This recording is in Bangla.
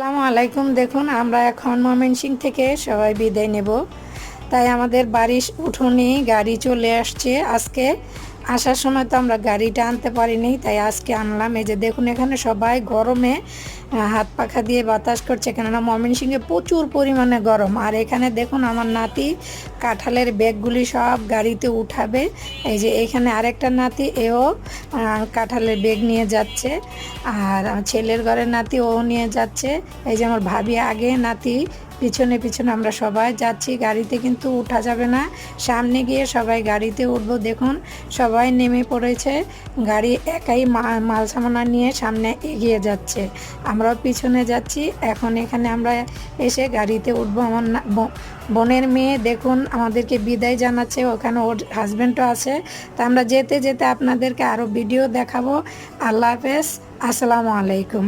আসসালামু আলাইকুম। দেখুন, আমরা এখন ময়মনসিং থেকে সবাই বিদায় নেব। তাই আমাদের বাড়ির উঠোনে গাড়ি চলে আসছে। আজকে আসার সময় তো আমরা গাড়িটা আনতে পারিনি, তাই আজকে আনলাম। এই যে দেখুন এখানে সবাই গরমে হাত পাখা দিয়ে বাতাস করছে। কেননা ময়মনসিংহে প্রচুর পরিমাণে গরম। আর এখানে দেখুন আমার নাতি, কাঁঠালের ব্যাগগুলি সব গাড়িতে উঠাবে। এই যে এখানে আরেকটা নাতি, এও কাঁঠালের ব্যাগ নিয়ে যাচ্ছে। আর ছেলের ঘরের নাতি ও নিয়ে যাচ্ছে। এই যে আমার ভাবি আগে, নাতি পিছনে পিছনে আমরা সবাই যাচ্ছি, গাড়িতে কিন্তু উঠা যাবে না। সামনে গিয়ে সবাই গাড়িতে উঠবো, দেখুন সবাই নেমে পড়েছে। গাড়ি একাই মাল সামানা নিয়ে সামনে এগিয়ে যাচ্ছে। আমরাও পিছনে যাচ্ছি, এখন এখানে আমরা এসে গাড়িতে উঠবো। আমার বোনের মেয়ে দেখুন আমাদেরকে বিদায় জানাচ্ছে, ওখানে ওর হাজব্যান্ডও আছে। তা আমরা যেতে যেতে আপনাদেরকে আরও ভিডিও দেখাবো। আল্লাহ হাফেজ, আসসালামু আলাইকুম।